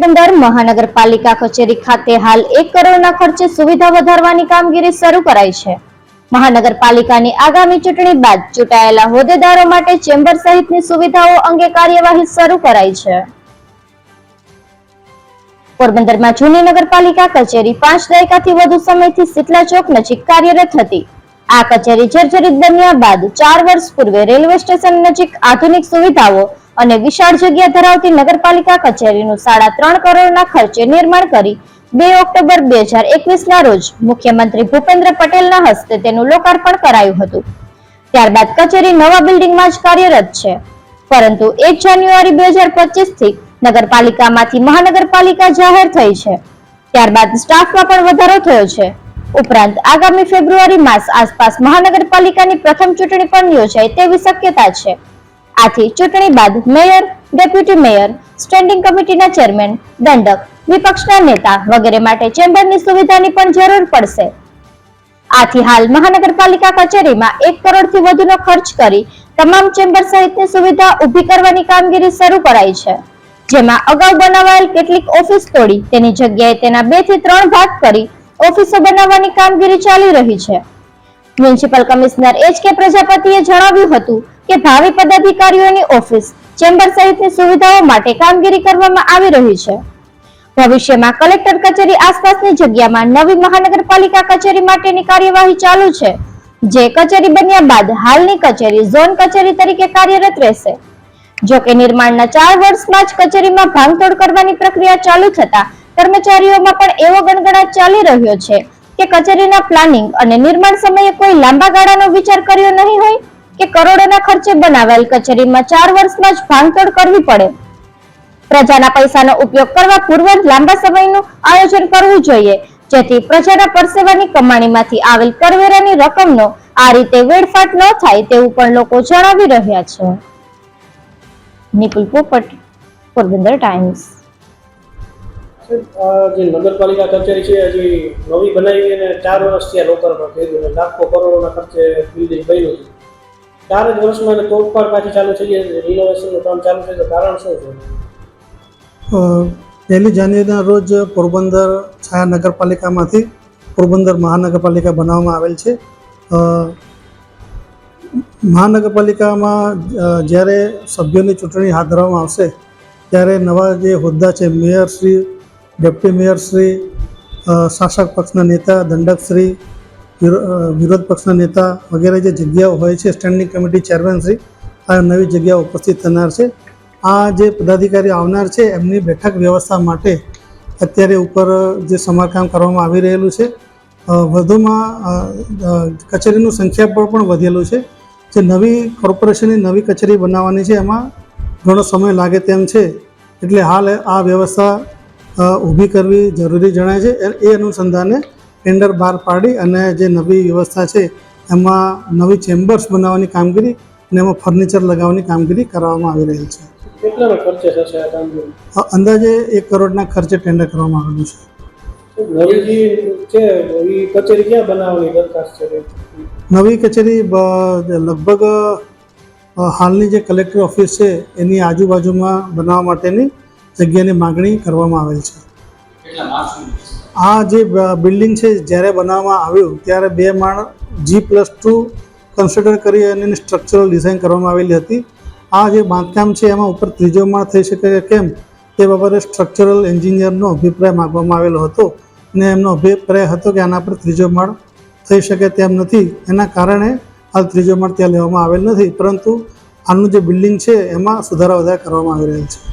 પોરબંદર મહાનગરપાલિકા કચેરી ખાતે હાલ એક કરોડના ખર્ચે સુવિધા વધારવાની કામગીરી શરૂ કરાઈ છે. મહાનગરપાલિકાની આગામી ચૂંટણી બાદ ચૂંટાયેલા હોદ્દેદારો માટે ચેમ્બર સહિતની સુવિધાઓ અંગે કાર્યવાહી શરૂ કરાઈ છે. પોરબંદરમાં જૂની નગરપાલિકા કચેરી પાંચ દાયકાથી વધુ સમયથી શીતલા ચોક નજીક કાર્યરત હતી. આ કચેરી જર્જરિત બન્યા બાદ ચાર વર્ષ પૂર્વે રેલવે સ્ટેશન નજીક આધુનિક સુવિધાઓ અને વિશાળ જગ્યા ધરાવતી નગરપાલિકા કચેરીનું સાડા ત્રણ કરોડના ખર્ચે નિર્માણ કરી બે ઓક્ટોબર બે હજાર એકવીસ ના રોજ મુખ્યમંત્રી ભૂપેન્દ્ર પટેલના હસ્તે તેનું લોકાર્પણ કરાયું હતું. ત્યારબાદ કચેરી નવા બિલ્ડિંગમાં જ કાર્યરત છે. પરંતુ એક જાન્યુઆરી બે હજાર પચીસથી નગરપાલિકામાંથી મહાનગરપાલિકા જાહેર થઈ છે. ત્યારબાદ સ્ટાફમાં પણ વધારો થયો છે. ઉપરાંત આગામી ફેબ્રુઆરી માસ આસપાસ મહાનગરપાલિકાની પ્રથમ ચૂંટણી પણ યોજાય તેવી શક્યતા છે. આથી ચૂંટણી બાદ મેયર, ડેપ્યુટી મેયર, સ્ટેન્ડિંગ કમિટીના ચેરમેન, દંડક, વિપક્ષના નેતા વગેરે માટે ચેમ્બરની સુવિધાની પણ જરૂર પડશે. આથી હાલ મહાનગરપાલિકા કચેરીમાં એક કરોડથી વધુનો ખર્ચ કરી તમામ ચેમ્બર સહિતની સુવિધા ઊભી કરવાની કામગીરી શરૂ કરાઈ છે. જેમાં અગાઉ બનાવાયેલ કેટલીક ઓફિસ તોડી, તેની જગ્યાએ તેના બેથી ત્રણ ભાગ કરી ઓફિસો બનાવવાની કામગીરી ચાલી રહી છે. મ્યુનિસિપલ કમિશનર એચ કે પ્રજાપતિએ જણાવ્યું હતું કે ભાવિ પદાધિકારીઓની ઓફિસ ચેમ્બર સહિતની સુવિધાઓ માટે કામગીરી કરવામાં આવી રહી છે. ભવિષ્યમાં કલેક્ટર કચેરી આસપાસની જગ્યામાં નવી મહાનગરપાલિકા કચેરી માટેની કાર્યવાહી ચાલુ છે. જે કચેરી બન્યા બાદ હાલની કચેરી ઝોન કચેરી તરીકે કાર્યરત રહેશે. જો કે નિર્માણના ચાર વર્ષમાં જ કચેરીમાં ભાંગતોડ કરવાની પ્રક્રિયા ચાલુ થતા કર્મચારીઓમાં પણ એવો ગણગણાટ ચાલી રહ્યો છે કે કચેરીના પ્લાનિંગ અને નિર્માણ સમયે કોઈ લાંબા ગાળાનો વિચાર કર્યો નહીં હોય કે કરોડોના ખર્ચે બનાવેલ કચેરીમાં ચાર વર્ષમાં જ ભાંગતોડ કરવી પડે. પ્રજાના પૈસાનો ઉપયોગ કરવા પૂર્વ લાંબા સમયનું આયોજન કરવું જોઈએ, જેથી પ્રજાના પરસેવાની કમાણીમાંથી આવેલ કરવેરાની રકમનો આ રીતે વેડફાટ ન થાય તેવું પણ લોકો જણાવી રહ્યા છે. નિપુલ પોપટ, પોરબંદર ટાઈમ્સ. જે નગરપાલિકા કચેરી છે, હજી નવી બનાવી અને ચાર વર્ષ થયા લોકરમાં ગયું અને લાખો કરોડોના ખર્ચે બિલ્ડિંગ બન્યું છે. ચાર જ વર્ષમાં એને તોડફાડ પાછી ચાલુ થઈ ગઈ રિનોવેશનનું કામ ચાલુ થઈ ગયું કારણ શું છે? પહેલી જાન્યુઆરીના રોજ પોરબંદર છાયા નગરપાલિકામાંથી પોરબંદર મહાનગરપાલિકા બનાવવામાં આવેલ છે. મહાનગરપાલિકામાં જ્યારે સભ્યોની ચૂંટણી હાથ ધરવામાં આવશે, ત્યારે નવા જે હોદ્દા છે મેયરશ્રી ડેપ્યુટી મેયરશ્રી શાસક પક્ષના નેતા દંડકશ્રી વિરો- વિરોધ પક્ષના નેતા વગેરે જે જગ્યાઓ હોય છે, સ્ટેન્ડિંગ કમિટી ચેરમેનશ્રી આ નવી જગ્યાઓ ઉપસ્થિત થનાર છે. આ જે પદાધિકારી આવનાર છે, એમની બેઠક વ્યવસ્થા માટે અત્યારે ઉપર જે સમારકામ કરવામાં આવી રહેલું છે વધુમાં કચેરીનું સંખ્યા પણ વધેલું છે. જે નવી કોર્પોરેશનની નવી કચેરી બનાવવાની છે, એમાં ઘણો સમય લાગે તેમ છે. એટલે હાલ આ વ્યવસ્થા ઊભી કરવી જરૂરી જણાય છે. એ- અનુસંધાને ટેન્ડર બહાર પાડી અને જે નવી વ્યવસ્થા છે એમાં નવી ચેમ્બર્સ બનાવવાની કામગીરી અને એમાં ફર્નિચર લગાવવાની કામગીરી કરવામાં આવી રહી છે. અંદાજે એક કરોડના ખર્ચે ટેન્ડર કરવામાં આવેલું છે. નવી કચેરી લગભગ હાલની જે કલેક્ટર ઓફિસ છે એની આજુબાજુમાં બનાવવા માટેની જગ્યાની માગણી કરવામાં આવેલ છે. આ જે બિલ્ડિંગ છે જ્યારે બનાવવામાં આવ્યું ત્યારે બે માળ જી પ્લસ ટુ કન્સિડર કરી અને એની સ્ટ્રક્ચરલ ડિઝાઇન કરવામાં આવેલી હતી. આ જે બાંધકામ છે એમાં ઉપર ત્રીજો માળ થઈ શકે કે કેમ તે બાબતે સ્ટ્રક્ચરલ એન્જિનિયરનો અભિપ્રાય માગવામાં આવેલો હતો અને એમનો અભિપ્રાય હતો કે આના પર ત્રીજો માળ થઈ શકે તેમ નથી. એના કારણે હાલ ત્રીજો માળ ત્યાં લેવામાં આવેલ નથી. પરંતુ આનું જે બિલ્ડિંગ છે એમાં સુધારા વધારા કરવામાં આવી રહ્યા છે.